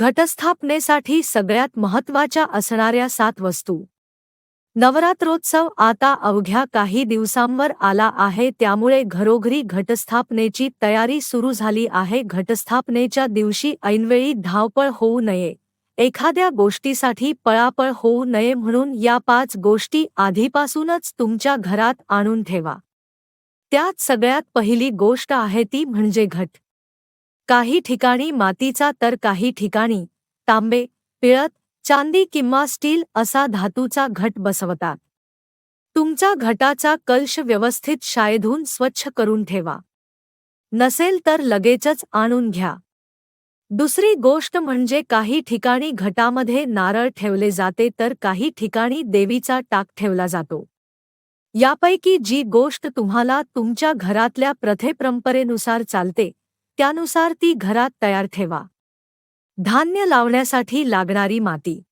घटस्थापनेसाठी सगळ्यात महत्त्वाच्या असणाऱ्या सात वस्तू. नवरात्रोत्सव आता अवघ्या काही दिवसांवर आला आहे त्यामुळे घरोघरी घटस्थापनेची तयारी सुरू झाली आहे. घटस्थापनेच्या दिवशी ऐनवेळी धावपळ होऊ नये. एखाद्या गोष्टीसाठी पळापळ होऊ नये म्हणून या पाच गोष्टी आधीपासूनच तुमच्या घरात आणून ठेवा. त्यात सगळ्यात पहिली गोष्ट आहे ती म्हणजे घट. काही ठिकाणी मातीचा तर काही ठिकाणी तांबे पिळत चांदी किंवा स्टील असा धातूचा घट बसवतात. तुमचा घटाचा कलश व्यवस्थित शायधून स्वच्छ करून ठेवा. नसेल तर लगेचच आणून घ्या. दुसरी गोष्ट म्हणजे काही ठिकाणी घटामध्ये नारळ ठेवले जाते तर काही ठिकाणी देवीचा टाक ठेवला जातो. यापैकी जी गोष्ट तुम्हाला तुमच्या घरातल्या प्रथेपरंपरेनुसार चालते त्यानुसार ती घरात तयार ठेवा. धान्य लावण्यासाठी लागणारी माती.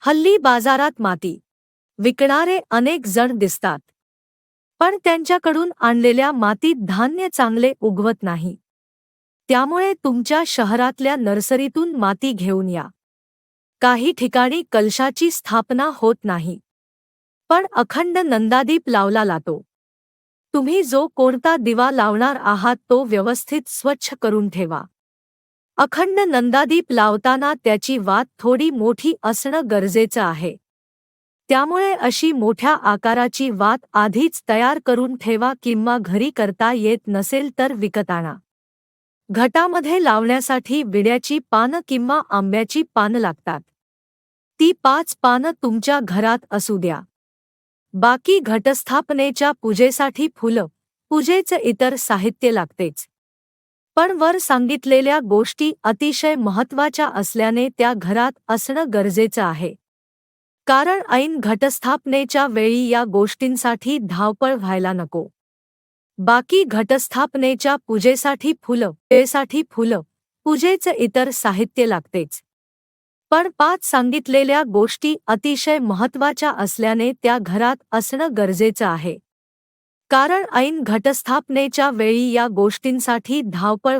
हल्ली बाजारात माती. विकणारे अनेक जण दिसतात. पण त्यांच्याकडून आणलेल्या मातीत धान्य चांगले उगवत नाही. त्यामुळे तुमच्या शहरातल्या नर्सरीतून माती घेऊन या. काही ठिकाणी कलशाची स्थापना होत नाही. पण अखंड नंदादीप लावला जातो. तुम्ही जो कोणता दिवा लावणार आहात तो व्यवस्थित स्वच्छ करून ठेवा. अखंड नंदादीप लावताना त्याची वात थोडी मोठी असणं गरजेचं आहे. त्यामुळे अशी मोठ्या आकाराची वात आधीच तयार करून ठेवा किंवा घरी करता येत नसेल तर विकत आणा घटामध्ये लावण्यासाठी विड्याची पानं किंवा आंब्याची पानं लागतात. ती पाच पानं तुमच्या घरात असू द्या. बाकी घटस्थापनेच्या पूजेसाठी फुलं पूजेचं इतर साहित्य लागतेच. पण वर सांगितलेल्या गोष्टी अतिशय महत्त्वाच्या असल्याने त्या घरात असणं गरजेचं आहे. कारण ऐन घटस्थापनेच्या वेळी या गोष्टींसाठी धावपळ व्हायला नको. बाकी घटस्थापनेच्या पूजेसाठी फुलं पेसाठी फुलं पूजेचं इतर साहित्य लागतेच. पण पाच सांगितलेल्या गोष्टी अतिशय महत्त्वाच्या असल्याने त्या घरात असणं गरजेचं आहे. कारण ऐन घटस्थापनेच्या वेळी या गोष्टींसाठी धावपळ